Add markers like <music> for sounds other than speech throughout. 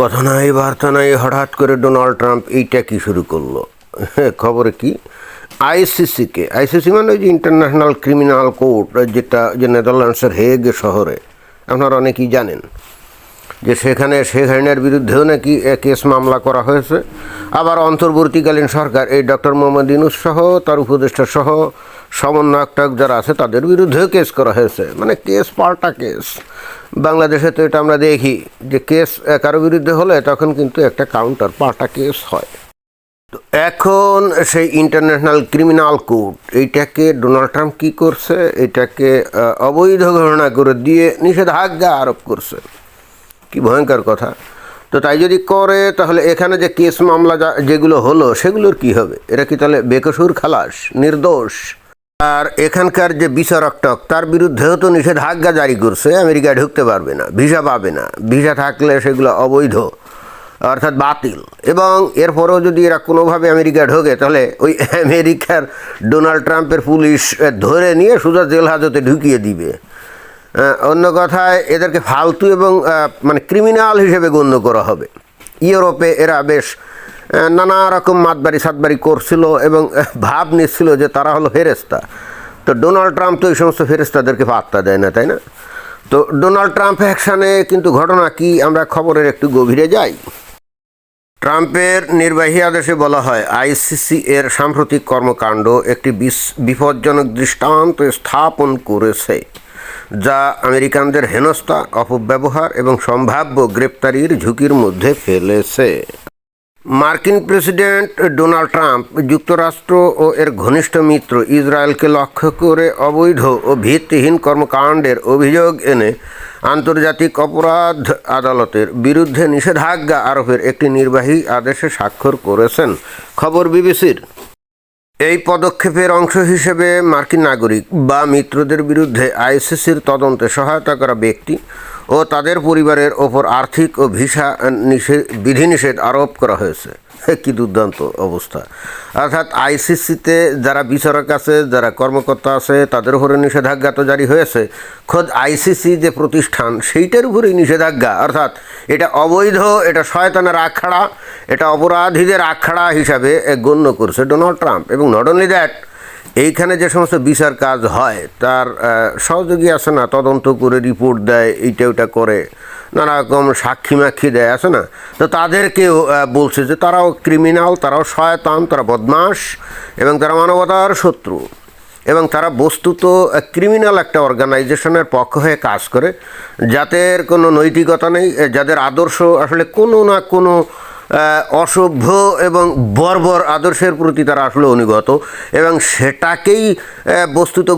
কথা নাই, বার্তা নাই, হঠাৎ করে ডোনাল্ড ট্রাম্প এইটা কি শুরু করল? <laughs> খবরে কি? আইসিসিকে আইসিসি মানে ওই যে ইন্টারন্যাশনাল ক্রিমিনাল কোর্ট যেটা যে নেদারল্যান্ডসের হেগ শহরে। আপনারা অনেকেই জানেন যে সেখানে শেখ হাসিনার বিরুদ্ধেও নাকি কেস মামলা করা হয়েছে। আবার অন্তর্বর্তীকালীন সরকার এই ডক্টর মোহাম্মদ ইনুস সহ, তার উপদেষ্টা সহ সমন্বয়ক যারা আছে তাদের বিরুদ্ধেও কেস করা হয়েছে। মানে কেস পাল্টা কেস। বাংলাদেশে তো এটা আমরা দেখি যে কেস কারও বিরুদ্ধে হলে তখন কিন্তু একটা কাউন্টার পাল্টা কেস হয়। তো এখন সেই ইন্টারন্যাশনাল ক্রিমিনাল কোর্ট এইটাকে ডোনাল্ড ট্রাম্প কী করছে? এটাকে অবৈধ ঘোষণা করে দিয়ে নিষেধাজ্ঞা আরোপ করছে। কি ভয়ঙ্কর কথা। তো তাই যদি করে, তাহলে এখানে যে কেস মামলা যেগুলো হলো, সেগুলোর কি হবে? এরা কি তাহলে বেকসুর খালাস, নির্দোষ? আর এখানকার যে বিচারক টক তার বিরুদ্ধেও তো নিষেধাজ্ঞা জারি করছে, আমেরিকায় ঢুকতে পারবে না, ভিসা পাবে না। ভিসা থাকলে সেগুলো অবৈধ, অর্থাৎ বাতিল। এবং এরপরেও যদি এরা কোনোভাবে আমেরিকা ঢোকে, তাহলে ওই আমেরিকার ডোনাল্ড ট্রাম্পের পুলিশ ধরে নিয়ে সোজা জেল হাজতে ঢুকিয়ে দিবে। অন্য কথায় এদেরকে ফালতু এবং মানে ক্রিমিনাল হিসেবে গণ্য করা হবে। ইউরোপে এরা বেশ নানা রকম মাতবাড়ি সাতবাড়ি করছিল এবং ভাব নিচ্ছিল যে তারা হলো ফেরেস্তা তো ডোনাল্ড ট্রাম্প তো এই সমস্ত ফেরেস্তাদেরকে পাত্তা দেয় না, তাই না? তো ডোনাল্ড ট্রাম্প অ্যাকশানে কিন্তু ঘটনা কি আমরা খবরের একটু গভীরে যাই। ট্রাম্পের নির্বাহী আদেশে বলা হয়, আইসিসি এর সাম্প্রতিক কর্মকাণ্ড একটি বিপজ্জনক দৃষ্টান্ত স্থাপন করেছে, যা আমেরিকানদের হেনস্থা, অপব্যবহার এবং সম্ভাব্য গ্রেপ্তারির ঝুঁকির মধ্যে ফেলেছে। মার্কিন প্রেসিডেন্ট ডোনাল্ড ট্রাম্প, যুক্তরাষ্ট্র ও এর ঘনিষ্ঠ মিত্র ইসরায়েলকে লক্ষ্য করে অবৈধ ও ভিত্তিহীন কর্মকাণ্ডের অভিযোগ এনে আন্তর্জাতিক অপরাধ আদালতের বিরুদ্ধে নিষেধাজ্ঞা আরোপের একটি নির্বাহী আদেশে স্বাক্ষর করেছেন। খবর বিবিসির। এই পদক্ষেপের অংশ হিসেবে মার্কিন নাগরিক বা মিত্রদের বিরুদ্ধে আইসিসির তদন্তে সহায়তা করা ব্যক্তি ও তাদের পরিবারের ওপর আর্থিক ও ভিসা নিষেধ বিধিনিষেধ আরোপ করা হয়েছে। কি দুর্দান্ত অবস্থা। অর্থাৎ আইসিসিতে যারা বিচারক আছে, যারা কর্মকর্তা আছে, তাদের উপরে নিষেধাজ্ঞা তো জারি হয়েছে। খোদ আইসিসি যে প্রতিষ্ঠান, সেইটার উপরেই নিষেধাজ্ঞা। অর্থাৎ এটা অবৈধ, এটা শয়তানের আখড়া, এটা অপরাধীদের আখড়া হিসাবে গণ্য করছে ডোনাল্ড ট্রাম্প। এবং নট অনলি দ্যাট এইখানে যে সমস্ত বিচার কাজ হয়, তার সহযোগী আছে না, তদন্ত করে রিপোর্ট দেয়, এইটা ওইটা করে। নানা রকম সাক্ষী মাক্ষী দেয়, আছে না? তো তাদেরকেও বলছে যে তারাও ক্রিমিনাল তারাও শয়তান, তারা বদমাস এবং তারা মানবতার শত্রু। এবং তারা বস্তুত ক্রিমিনাল একটা অর্গানাইজেশনের পক্ষ হয়ে কাজ করে। যাদের কোনো নৈতিকতা নেই যাদের আদর্শ আসলে কোনো না কোনো অসভ্য এবং বর্বর আদর্শের প্রতি তারা আসলে অনুগত। এবং সেটাকেই বস্তুত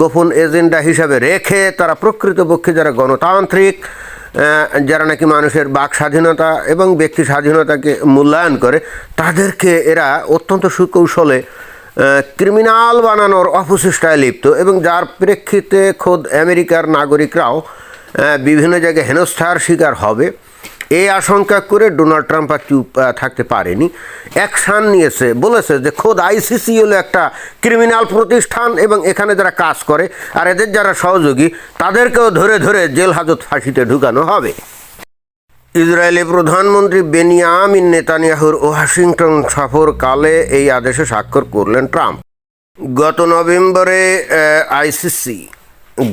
গোপন এজেন্ডা হিসাবে রেখে তারা প্রকৃতপক্ষে যারা গণতান্ত্রিক যারা নাকি মানুষের বাক স্বাধীনতা এবং ব্যক্তি স্বাধীনতাকে মূল্যায়ন করে, তাদেরকে এরা অত্যন্ত সুকৌশলে ক্রিমিনাল বানানোর অপচেষ্টায় লিপ্ত এবং যার প্রেক্ষিতে খোদ আমেরিকার নাগরিকরাও বিভিন্ন জায়গায় হেনস্থার শিকার হবে। এই আশঙ্কা করে ডোনাল্ড ট্রাম্প আর চুপ থাকতে পারেনি। অ্যাকশান নিয়েছে, বলেছে যে খোদ আইসিসি হলো একটা ক্রিমিনাল প্রতিষ্ঠান এবং এখানে যারা কাজ করে আর এদের যারা সহযোগী, তাদেরকেও ধরে ধরে জেল হাজত ফাঁসিতে ঢুকানো হবে। ইসরায়েলি প্রধানমন্ত্রী বেনিয়ামিন নেতানিয়াহুর ওয়াশিংটন সফরকালে এই আদেশে স্বাক্ষর করলেন ট্রাম্প। গত নভেম্বরে আইসিসি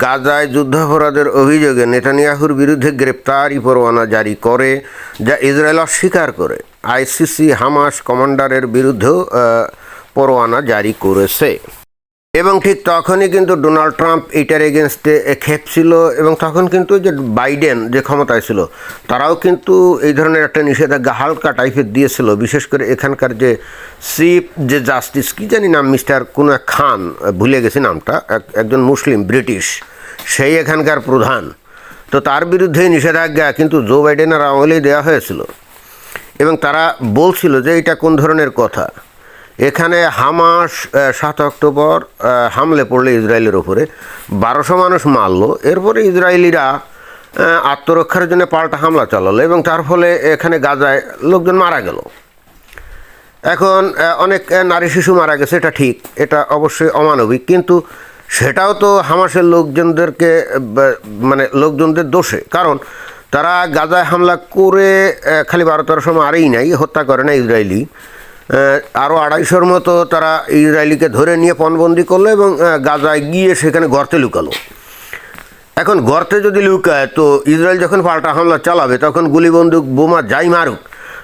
গাজায় যুদ্ধাপরাধের অভিযোগে নেতানিয়াহুর বিরুদ্ধে গ্রেপ্তারি পরোয়ানা জারি করে, যা ইসরায়েল অস্বীকার করে। আইসিসি হামাস কমান্ডারের বিরুদ্ধেও পরোয়ানা জারি করেছে। এবং ঠিক তখনই কিন্তু ডোনাল্ড ট্রাম্প এটার এগেনস্টে খেপছিল এবং তখন কিন্তু যে বাইডেন যে ক্ষমতায় ছিল, তারাও কিন্তু এই ধরনের একটা নিষেধাজ্ঞা হালকা টাইপের দিয়েছিল। বিশেষ করে এখানকার যে চিফ, যে জাস্টিস, কি জানি নাম, মিস্টার কোনো এক খান, ভুলে গেছি নামটা, এক- একজন মুসলিম, ব্রিটিশ, সেই এখানকার প্রধান। তো তার বিরুদ্ধে নিষেধাজ্ঞা কিন্তু জো বাইডেনের আমলেই দেওয়া হয়েছিল। এবং তারা বলছিল যে এটা কোন ধরনের কথা? এখানে হামাস সাত অক্টোবর হামলে পড়লে ইসরায়েলের ওপরে বারোশো মানুষ মারলো। এরপরে ইসরায়েলিরা আত্মরক্ষার জন্য পাল্টা হামলা চালালো এবং তার ফলে এখানে গাজায় লোকজন মারা গেল। এখন অনেক নারী শিশু মারা গেছে, এটা ঠিক, এটা অবশ্যই অমানবিক, কিন্তু সেটাও তো হামাসের লোকজনদেরকে মানে লোকজনদের দোষে। কারণ তারা গাজায় হামলা করে খালি বারো তেরোশো মারেই নাই, হত্যা করে না ইসরায়েলি। আরও আড়াইশোর মতো তারা ইসরায়েলিকে ধরে নিয়ে পণবন্দি করল এবং গাজায় গিয়ে সেখানে গর্তে লুকালো। এখন গর্তে যদি লুকায়, তো ইসরায়েল যখন পাল্টা হামলা চালাবে, তখন গুলি বন্দুক বোমা যাই মারুক,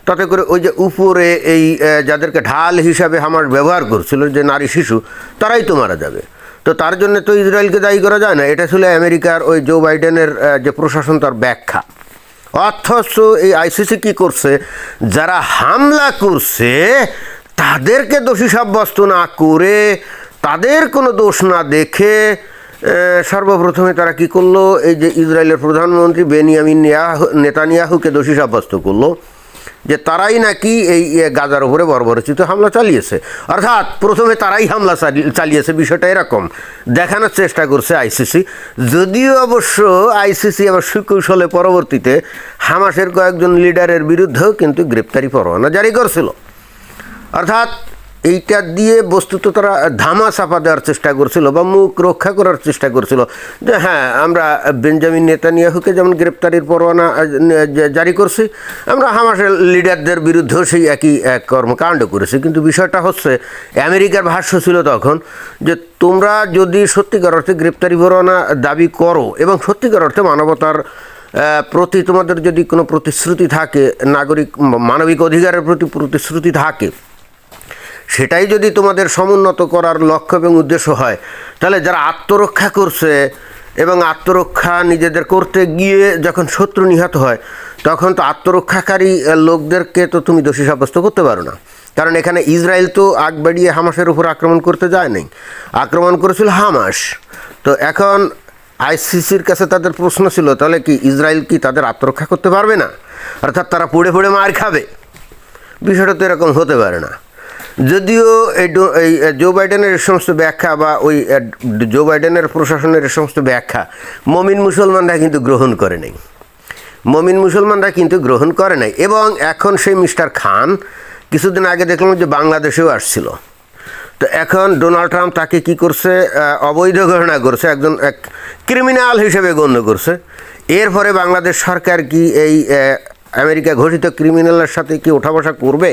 তাতে করে ওই যে উপরে এই যাদেরকে ঢাল হিসাবে হামার ব্যবহার করছিল, যে নারী শিশু, তারাই তো মারা যাবে। তো তার জন্য তো ইসরায়েলকে দায়ী করা যায় না। এটা ছিল আমেরিকার ওই জো বাইডেনের যে প্রশাসন, তার ব্যাখ্যা। অথচ এই আইসিসি কি করছে? যারা হামলা করছে, তাদেরকে দোষী সাব্যস্ত না করে তাদের কোনো দোষ না দেখে সর্বপ্রথমে তারা কি করল? এই যে ইসরায়েলের প্রধানমন্ত্রী বেনিয়ামিন নেয়াহু নেতানিয়াহুকে দোষী সাব্যস্ত করল। যে তারাই নাকি এই গাজার উপরে বর্বরচিত হামলা চালিয়েছে। অর্থাৎ প্রথমে তারাই হামলা চালি- চালিয়েছে, বিষয়টা এরকম। দেখানোর চেষ্টা করছে আইসিসি। যদিও অবশ্য আইসিসি আবার সুকৌশলে পরবর্তীতে হামাসের কয়েকজন লিডারের বিরুদ্ধেও কিন্তু গ্রেপ্তারি পরোয়ানা জারি করছিল। অর্থাৎ এইটা দিয়ে বস্তুত তারা ধামা চাপা দেওয়ার চেষ্টা করছিল বা মুখ রক্ষা করার চেষ্টা করছিল। যে হ্যাঁ আমরা বেঞ্জামিন নেতানিয়াহুকে যেমন গ্রেপ্তারির পরোয়ানা জারি করছি, আমরা হামাসের লিডারদের বিরুদ্ধেও সেই একই, এক কর্মকাণ্ড করেছি। কিন্তু বিষয়টা হচ্ছে, আমেরিকার ভাষ্য ছিল তখন যে তোমরা যদি সত্যিকার অর্থে গ্রেপ্তারি পরোয়ানা দাবি করো এবং সত্যিকার অর্থে মানবতার প্রতি তোমাদের যদি কোনো প্রতিশ্রুতি থাকে, নাগরিক, মানবিক অধিকারের প্রতি প্রতিশ্রুতি থাকে সেটাই যদি তোমাদের সমুন্নত করার লক্ষ্য এবং উদ্দেশ্য হয়, তাহলে যারা আত্মরক্ষা করছে এবং আত্মরক্ষা নিজেদের করতে গিয়ে যখন শত্রু নিহত হয়, তখন তো আত্মরক্ষাকারী লোকদেরকে তো তুমি দোষী সাব্যস্ত করতে পারো না। কারণ এখানে ইসরায়েল তো আগ বাড়িয়ে হামাসের উপর আক্রমণ করতে যায় নাই। আক্রমণ করেছিল হামাস। তো এখন আইসিসির কাছে তাদের প্রশ্ন ছিল, তাহলে কি ইসরায়েল কি তাদের আত্মরক্ষা করতে পারবে না? অর্থাৎ তারা পুড়ে পুড়ে মার খাবে। বিষয়টা তো এরকম হতে পারে না। যদিও এই জো বাইডেনের সমস্ত ব্যাখ্যা বা ওই জো বাইডেনের প্রশাসনের সমস্ত ব্যাখ্যা মমিন মুসলমানরা কিন্তু গ্রহণ করে নাই। মমিন মুসলমানরা কিন্তু গ্রহণ করে নাই। এবং এখন সেই মিস্টার খান কিছুদিন আগে দেখলাম যে বাংলাদেশেও আসছিল। তো এখন ডোনাল্ড ট্রাম্প তাকে কি করছে? অবৈধ ঘোষণা করছে, একজন, এক ক্রিমিনাল হিসেবে গণ্য করছে। এরপরে বাংলাদেশ সরকার কি এই আমেরিকা ঘোষিত ক্রিমিনালের সাথে কি ওঠা বসা করবে?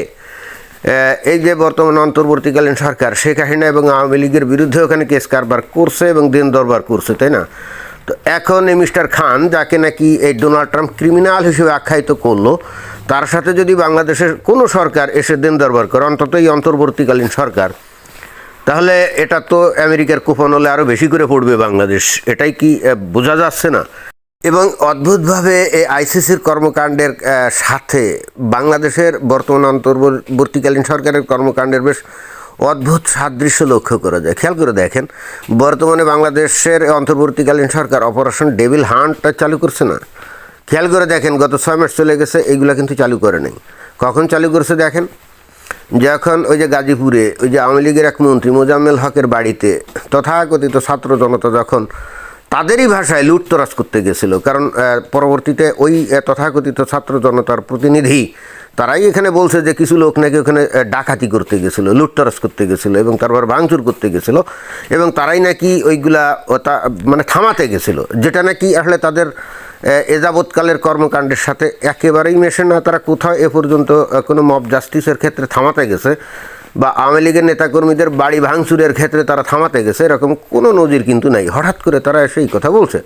এই যে বর্তমান অন্তর্বর্তীকালীন সরকার, শেখ হাসিনা এবং আওয়ামী লীগের বিরুদ্ধে ওখানে কেস কারবার করছে এবং দিন দরবার করছে, তাই না? তো এখন এই মিস্টার খান, যাকে নাকি এই ডোনাল্ড ট্রাম্প ক্রিমিনাল হিসেবে আখ্যায়িত করল, তার সাথে যদি বাংলাদেশের কোনো সরকার এসে দিন দরবার করে, অন্তত এই অন্তর্বর্তীকালীন সরকার, তাহলে এটা তো আমেরিকার কুপন হলে আরও বেশি করে পড়বে বাংলাদেশ। এটাই কি বোঝা যাচ্ছে না? এবং অদ্ভুতভাবে এই আইসিসির কর্মকাণ্ডের সাথে বাংলাদেশের বর্তমান অন্তর্বর্তীকালীন সরকারের কর্মকাণ্ডের বেশ অদ্ভুত সাদৃশ্য লক্ষ্য করা যায়। খেয়াল করে দেখেন, বর্তমানে বাংলাদেশের অন্তর্বর্তীকালীন সরকার অপারেশন ডেভিল হান্টটা চালু করছে না। খেয়াল করে দেখেন, গত ছয় মাস চলে গেছে এইগুলা কিন্তু চালু করে নেই। কখন চালু করছে দেখেন? যখন ওই যে গাজীপুরে, ওই যে আওয়ামী লীগের এক মন্ত্রী মোজাম্মেল হকের বাড়িতে তথাকথিত ছাত্র জনতা যখন তাদেরই ভাষায় লুটতরাজ করতে গেছিল। কারণ পরবর্তীতে ওই তথাকথিত ছাত্র জনতার প্রতিনিধি তারাই এখানে বলছে যে কিছু লোক নাকি ওখানে ডাকাতি করতে গেছিল লুটতরাজ করতে গেছিল এবং তারপর ভাঙচুর করতে গেছিল এবং তারাই নাকি ওইগুলা মানে থামাতে গেছিল যেটা নাকি আসলে তাদের আহ, এ যাবৎকালের কর্মকাণ্ডের সাথে একেবারেই মেশে না। তারা কোথাও এ পর্যন্ত কোনো মব জাস্টিসের ক্ষেত্রে থামাতে গেছে। বা আওয়ামী লীগের নেতাকর্মীদের বাড়ি ভাঙচুরের ক্ষেত্রে তারা থামাতে গেছে, এরকম কোনো নজির কিন্তু নাই। হঠাৎ করে তারা সেই কথা বলছে।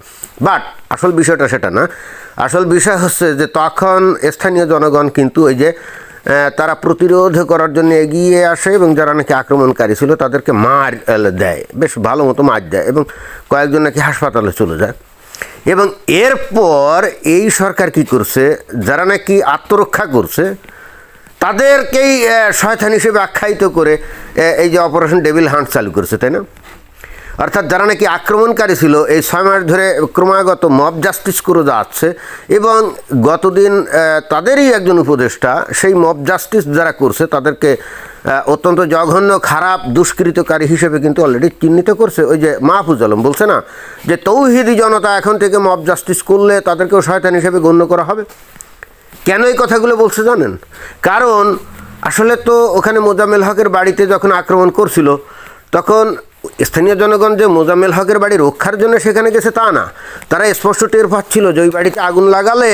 বাট আসল বিষয়টা সেটা না। আসল বিষয় হচ্ছে যে তখন স্থানীয় জনগণ কিন্তু ওই যে তারা প্রতিরোধ করার জন্য এগিয়ে আসে এবং যারা নাকি আক্রমণকারী ছিল তাদেরকে মার দেয়। বেশ ভালো মতো মার দেয় এবং কয়েকজন নাকি হাসপাতালে চলে যায়। এবং এরপর এই সরকার কি করছে? যারা নাকি আত্মরক্ষা করছে তাদেরকেই শয়তান হিসেবে আখ্যায়িত করে এই যে অপারেশন ডেভিল হান্ট চালু করেছে, তাই না? অর্থাৎ যারা নাকি আক্রমণকারী ছিল, এই ছয় মাস ধরে ক্রমাগত মব জাস্টিস করে যাচ্ছে এবং গতদিন তাদেরই একজন উপদেষ্টা সেই মব জাস্টিস যারা করছে, তাদেরকে অত্যন্ত জঘন্য, খারাপ, দুষ্কৃতকারী হিসেবে কিন্তু অলরেডি চিহ্নিত করছে ওই যে মাহফুজ আলম। বলছে না যে তৌহিদি জনতা এখন থেকে মব জাস্টিস করলে তাদেরকেও শয়তান হিসেবে গণ্য করা হবে? কেন এই কথাগুলো বলছে জানেন? কারণ আসলে তো ওখানে মোজামেল হকের বাড়িতে যখন আক্রমণ করছিল, তখন স্থানীয় জনগণ যে মোজাম্মেল হকের বাড়ি রক্ষার জন্য সেখানে গেছে তা না। তারা স্পষ্ট টের পাচ্ছিল যে ওই বাড়িতে আগুন লাগালে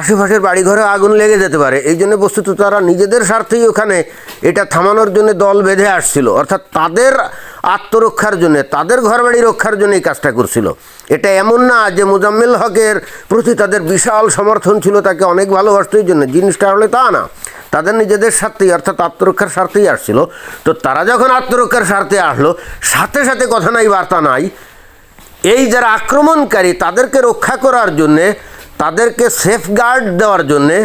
আশেপাশের বাড়িঘরে আগুন লেগে যেতে পারে। এই জন্য বস্তুত তারা নিজেদের স্বার্থেই ওখানে এটা থামানোর জন্য দল বেঁধে আসছিল। অর্থাৎ তাদের আত্মরক্ষার জন্য, তাদের ঘরবাড়ি রক্ষার জন্য এই কাজটা করছিল। এটা এমন না যে মোজাম্মেল হকের প্রতি তাদের বিশাল সমর্থন ছিল তাকে অনেক ভালোবাসত, এই জন্য। জিনিসটা হলে তা না। তাদের নিজেদের স্বার্থেই, অর্থাৎ আত্মরক্ষার স্বার্থেই আসছিল। তো তারা যখন আত্মরক্ষার স্বার্থে আসলো, সাথে সাথে কথা নাই, বার্তা নাই, এই যারা আক্রমণকারী, তাদেরকে রক্ষা করার জন্যে, তাদেরকে সেফগার্ড দেওয়ার জন্যে,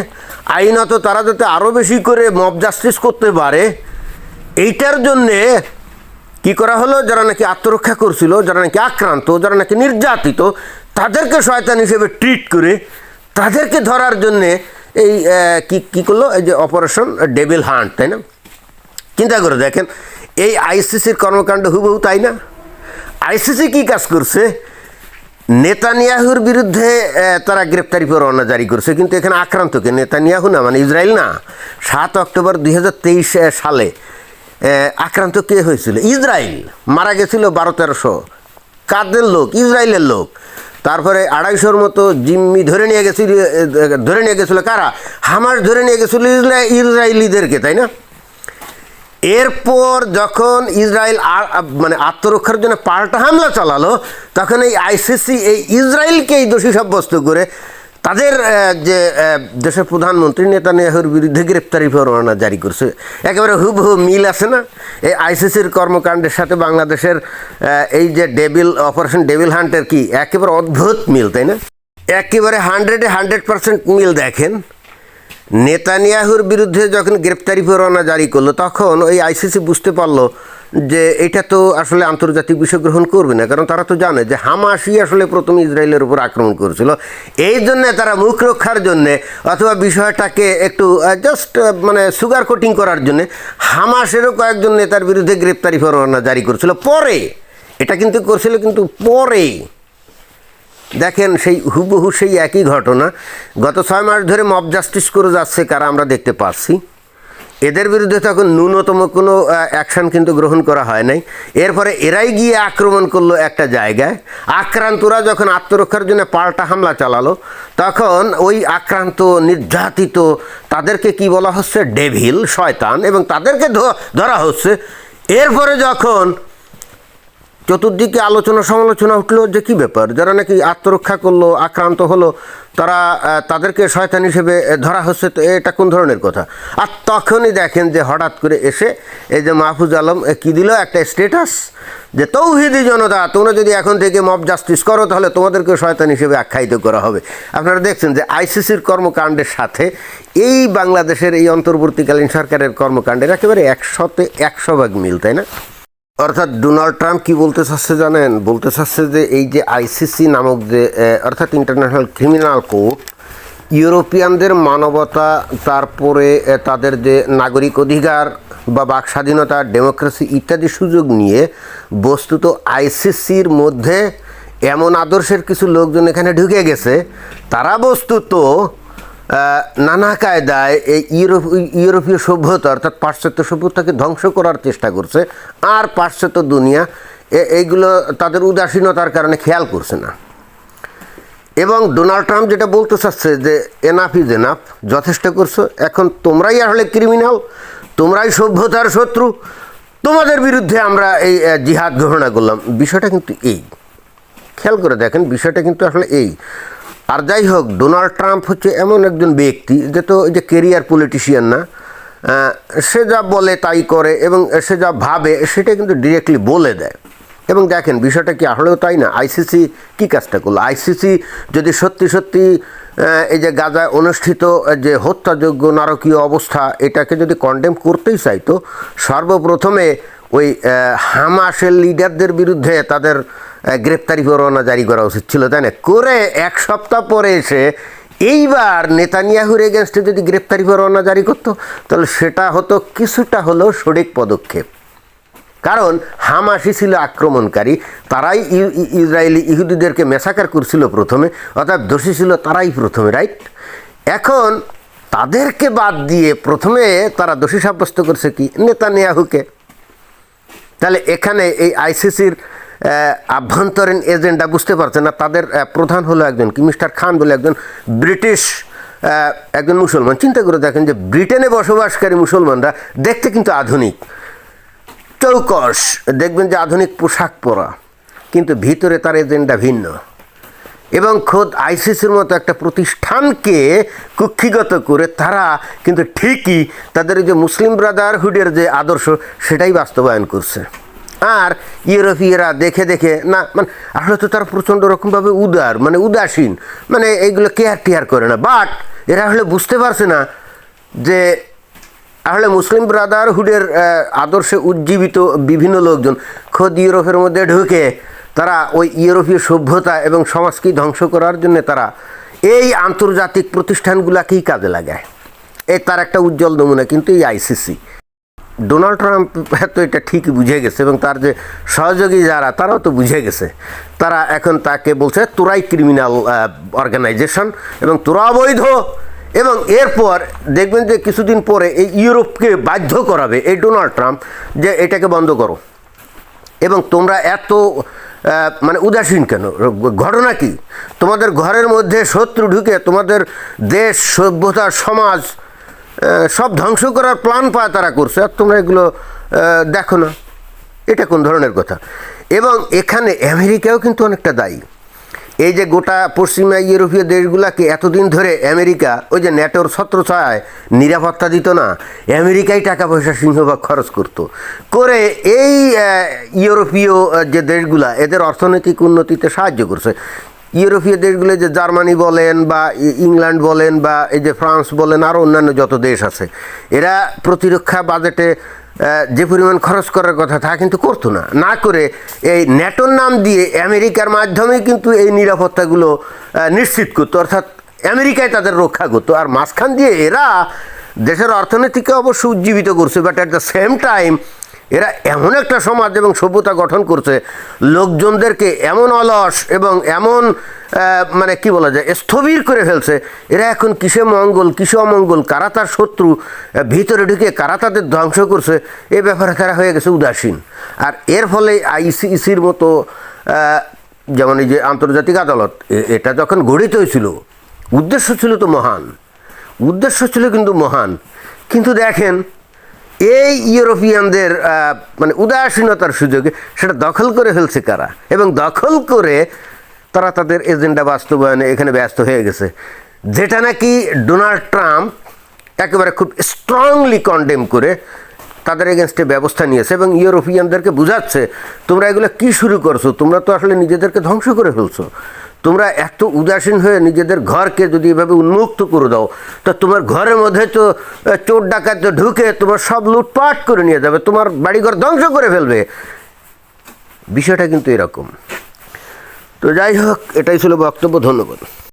আইনত তারা যাতে আরও বেশি করে মব জাস্টিস করতে পারে, এইটার জন্যে কি করা হলো? যারা নাকি আত্মরক্ষা করছিল, যারা নাকি আক্রান্ত, যারা নাকি নির্যাতিত, তাদেরকে শয়তান হিসেবে ট্রিট করে, তাদেরকে ধরার জন্যে এই কি, কী করল? এই যে অপারেশন ডেভিল হান্ট তাই না? চিন্তা করে দেখেন, এই আইসিসির কর্মকাণ্ড হুবহু তাই না? আইসিসি কি কাজ করছে? নেতানিয়াহুর বিরুদ্ধে তারা গ্রেপ্তারি পরোয়ানা জারি করছে, কিন্তু এখানে আক্রান্তকে নেতানিয়াহু না মানে ইসরায়েল না। সাত অক্টোবর দুই হাজার তেইশ সালে আক্রান্ত কে হয়েছিল? ইসরায়েল। মারা গেছিল বারো তেরোশো। কাদের লোক? ইসরায়েলের লোক। তারপরে আড়াইশোর মতো জিম্মি ধরে নিয়ে গেছিল ধরে নিয়ে গেছিল কারা? হামাস ধরে নিয়ে গেছিল ইসরা- ইসরায়েলিদেরকে, তাই না? এরপর যখন ইসরায়েল মানে আত্মরক্ষার জন্য পাল্টা হামলা চালালো, তখন এই আইসিসি এই ইসরায়েলকেই দোষী সাব্যস্ত করে তাদের যে দেশের প্রধানমন্ত্রী নেতানিয়াহুর বিরুদ্ধে গ্রেপ্তারি পরোয়ানা জারি করছে। একেবারে হুব হুবহু মিল আছে না? এই আইসিসির কর্মকাণ্ডের সাথে বাংলাদেশের এই যে ডেভিল, অপারেশন ডেভিল হান্টের কি একেবারে অদ্ভুত মিল, তাই না? একেবারে হান্ড্রেডে হান্ড্রেড পার্সেন্ট মিল দেখেন। নেতানিয়াহুর বিরুদ্ধে যখন গ্রেপ্তারি পরোয়ানা জারি করল, তখন ওই আইসিসি বুঝতে পারল যে এটা তো আসলে আন্তর্জাতিক বিষয় গ্রহণ করবে না, কারণ তারা তো জানে যে হামাসই আসলে প্রথম ইসরায়েলের উপর আক্রমণ করেছিল। এই জন্যে তারা মুখ রক্ষার জন্যে অথবা বিষয়টাকে একটু জাস্ট মানে সুগার কোটিং করার জন্যে হামাসেরও কয়েকজন নেতার বিরুদ্ধে গ্রেপ্তারি পরোয়ানা জারি করেছিল। পরে, এটা কিন্তু করছিল কিন্তু পরে। দেখেন সেই হুবহু সেই একই ঘটনা, গত ছয় মাস ধরে মব জাস্টিস করে যাচ্ছে কারা আমরা দেখতে পাচ্ছি এদের বিরুদ্ধে তখন ন্যূনতম কোনো অ্যাকশন কিন্তু গ্রহণ করা হয় নাই। এরপরে এরাই গিয়ে আক্রমণ করল একটা জায়গায়। আক্রান্তরা যখন আত্মরক্ষার জন্য পাল্টা হামলা চালালো, তখন ওই আক্রান্ত নির্যাতিত, তাদেরকে কি বলা হচ্ছে? ডেভিল, শয়তান, এবং তাদেরকে ধরা হচ্ছে। এরপরে যখন চতুর্দিকে আলোচনা সমালোচনা উঠল যে কি ব্যাপার? যারা নাকি আত্মরক্ষা করল, আক্রান্ত হলো, তারা তাদেরকে শয়তান হিসেবে ধরা হচ্ছে, তো এটা কোন ধরনের কথা? আর তখনই দেখেন যে হঠাৎ করে এসে এই যে মাহফুজ আলম কি দিল একটা স্টেটাস যে তৌহিদি জনতা, তোমরা যদি এখন থেকে মব জাস্টিস করো, তাহলে তোমাদেরকে শয়তান হিসেবে আখ্যায়িত করা হবে। আপনারা দেখছেন যে আইসিসির কর্মকাণ্ডের সাথে এই বাংলাদেশের এই অন্তর্বর্তীকালীন সরকারের কর্মকাণ্ডের একেবারে একশোতে একশো ভাগ মিল, তাই না? অর্থাৎ ডোনাল্ড ট্রাম্প কি বলতে চাচ্ছে জানেন? বলতে চাচ্ছে যে এই যে আইসিসি নামক যে অর্থাৎ ইন্টারন্যাশনাল ক্রিমিনাল কোর্ট, ইউরোপিয়ানদের মানবতা, তারপরে তাদের যে নাগরিক অধিকার বা বাক স্বাধীনতা, ডেমোক্রেসি ইত্যাদি সুযোগ নিয়ে বস্তুত আইসিসির মধ্যে এমন আদর্শের কিছু লোকজন এখানে ঢুকে গেছে, তারা বস্তুত নানা কায়দায় এই ইউরোপ, ইউরোপীয় সভ্যতা, অর্থাৎ পাশ্চাত্য সভ্যতাকে ধ্বংস করার চেষ্টা করছে। আর পাশ্চাত্য দুনিয়া এইগুলো তাদের উদাসীনতার কারণে খেয়াল করছে না। এবং ডোনাল্ড ট্রাম্প যেটা বলতে চাচ্ছে যে এনাফ ইজ এনাফ যথেষ্ট করছ। এখন তোমরাই আসলে ক্রিমিনাল তোমরাই সভ্যতার শত্রু। তোমাদের বিরুদ্ধে আমরা এই জিহাদ ঘোষণা করলাম। বিষয়টা কিন্তু এই। খেয়াল করে দেখেন, বিষয়টা কিন্তু আসলে এই। আর যাই হোক ডোনাল্ড ট্রাম্প হচ্ছে এমন একজন ব্যক্তি যে তো যে কেরিয়ার পলিটিশিয়ান না সে যা বলে তাই করে এবং সে যা ভাবে সেটা কিন্তু ডিরেক্টলি বলে দেয়। এবং দেখেন, বিষয়টা কি আসলেও তাই না? আইসিসি কী কাজটা করল? আইসিসি যদি সত্যি সত্যি এই যে গাজায় অনুষ্ঠিত যে হত্যাযোগ্য নারকীয় অবস্থা, এটাকে যদি কন্ডেম করতেই চাইতো, সর্বপ্রথমে ওই হামাসের লিডারদের বিরুদ্ধে তাদের গ্রেপ্তারি পরোয়ানা জারি করা উচিত ছিল, তাই না? করে এক সপ্তাহ পরে এসে এইবার নেতানিয়াহুর এগেনস্টে যদি গ্রেপ্তারি পরোয়ানা জারি করতো, তাহলে সেটা হতো, কিছুটা হলেও সঠিক পদক্ষেপ। কারণ হামাসি ছিল আক্রমণকারী, তারাই ইসরায়েলি ইহুদিদেরকে মেসাকার করছিল প্রথমে, অর্থাৎ দোষী ছিল তারাই প্রথমে রাইট এখন তাদেরকে বাদ দিয়ে প্রথমে তারা দোষী সাব্যস্ত করছে কি? নেতানিয়াহুকে। তাহলে এখানে এই আইসিসির আভ্যন্তরীণ এজেন্ডা বুঝতে পারছে না। তাদের প্রধান হলো একজন কি, মিস্টার খান বলে একজন ব্রিটিশ একজন মুসলমান। চিন্তা করে দেখেন যে ব্রিটেনে বসবাসকারী মুসলমানরা দেখতে কিন্তু আধুনিক। চৌকস, দেখবেন যে আধুনিক পোশাক পরা, কিন্তু ভিতরে তার এজেন্ডা ভিন্ন। এবং খোদ আইসিসির মতো একটা প্রতিষ্ঠানকে কুক্ষিগত করে তারা কিন্তু ঠিকই তাদের যে মুসলিম ব্রাদারহুডের যে আদর্শ, সেটাই বাস্তবায়ন করছে। আর ইউরোপীয়রা দেখে দেখে, না মানে আসলে তো তারা প্রচণ্ড রকমভাবে উদার মানে উদাসীন মানে এইগুলো কেয়ার টেয়ার করে না। বাট এরা আসলে বুঝতে পারছে না যে আসলে মুসলিম ব্রাদারহুডের আদর্শে উজ্জীবিত বিভিন্ন লোকজন খোদ ইউরোপের মধ্যে ঢুকে তারা ওই ইউরোপীয় সভ্যতা এবং সমাজকে ধ্বংস করার জন্য তারা এই আন্তর্জাতিক প্রতিষ্ঠানগুলাকেই কাজে লাগায়। এ তার একটা উজ্জ্বল নমুনা, কিন্তু এই আইসিসি ডোনাল্ড ট্রাম্প তো এটা ঠিকই বুঝে গেছে এবং তার যে সহযোগী যারা, তারাও তো বুঝে গেছে। তারা এখন তাকে বলছে তোরাই ক্রিমিনাল অর্গানাইজেশন এবং তোরা অবৈধ। এবং এরপর দেখবেন যে কিছুদিন পরে এই ইউরোপকে বাধ্য করাবে এই ডোনাল্ড ট্রাম্প যে এটাকে বন্ধ করো। এবং তোমরা এত মানে উদাসীন কেন? ঘটনা কি? তোমাদের ঘরের মধ্যে শত্রু ঢুকে তোমাদের দেশ, সভ্যতা, সমাজ সব ধ্বংস করার প্ল্যান পায় তারা করছে, আর তোমরা এগুলো দেখো না। এটা কোন ধরনের কথা? এবং এখানে আমেরিকাও কিন্তু অনেকটা দায়ী। এই যে গোটা পশ্চিমা ইউরোপীয় দেশগুলোকে এতদিন ধরে আমেরিকা, ওই যে ন্যাটোর ছত্রছায় নিরাপত্তা দিত না, আমেরিকাই টাকা পয়সা সিংহভাগ খরচ করতো। করে এই ইউরোপীয় যে দেশগুলা, এদের অর্থনৈতিক উন্নতিতে সাহায্য করছে। ইউরোপীয় দেশগুলো যে জার্মানি বলেন বা ইংল্যান্ড বলেন বা এই যে ফ্রান্স বলেন আরও অন্যান্য যত দেশ আছে, এরা প্রতিরক্ষা বাজেটে যে পরিমাণ খরচ করার কথা তা কিন্তু করতো না। না করে এই ন্যাটোর নাম দিয়ে আমেরিকার মাধ্যমে কিন্তু এই নিরাপত্তাগুলো নিশ্চিত করতো। অর্থাৎ আমেরিকায় তাদের রক্ষা করতো। আর মাঝখান দিয়ে এরা দেশের অর্থনীতিকে অবশ্য উজ্জীবিত করছে but at the same time এরা এমন একটা সমাজ এবং সভ্যতা গঠন করছে, লোকজনদেরকে এমন অলস এবং এমন মানে কি বলা যায়, স্থবির করে ফেলছে। এরা এখন কিসে মঙ্গল, কিসে অমঙ্গল, কারা তার শত্রু ভিতরে ঢুকে কারা তাদের ধ্বংস করছে, এ ব্যাপারে তারা হয়ে গেছে উদাসীন। আর এর ফলে আইসিসির মতো যেমন এই যে আন্তর্জাতিক আদালত এটা যখন গঠিত হয়েছিল, উদ্দেশ্য ছিল তো মহান। উদ্দেশ্য ছিল কিন্তু মহান। কিন্তু দেখেন এই ইউরোপিয়ানদের মানে উদাসীনতার সুযোগে সেটা দখল করে ফেলছে কারা? এবং দখল করে তারা তাদের এজেন্ডা বাস্তবায়নে এখানে ব্যস্ত হয়ে গেছে। যেটা নাকি ডোনাল্ড ট্রাম্প একেবারে খুব স্ট্রংলি কন্ডেম করে তাদের এগেনস্টে ব্যবস্থা নিয়েছে এবং ইউরোপিয়ানদেরকে বুঝাচ্ছে, তোমরা এগুলো কি শুরু করছ? তোমরা তো আসলে নিজেদেরকে ধ্বংস করে ফেলছো। তোমরা এত উদাসীন হয়ে নিজেদের ঘরকে যদি এভাবে উন্মুক্ত করে দাও, তা তোমার ঘরের মধ্যে তো চোর ডাকাত ঢুকে তোমার সব লুটপাট করে নিয়ে যাবে, তোমার বাড়িঘর ধ্বংস করে ফেলবে। বিষয়টা কিন্তু এরকম। তো যাই হোক, এটাই ছিল বক্তব্য, ধন্যবাদ।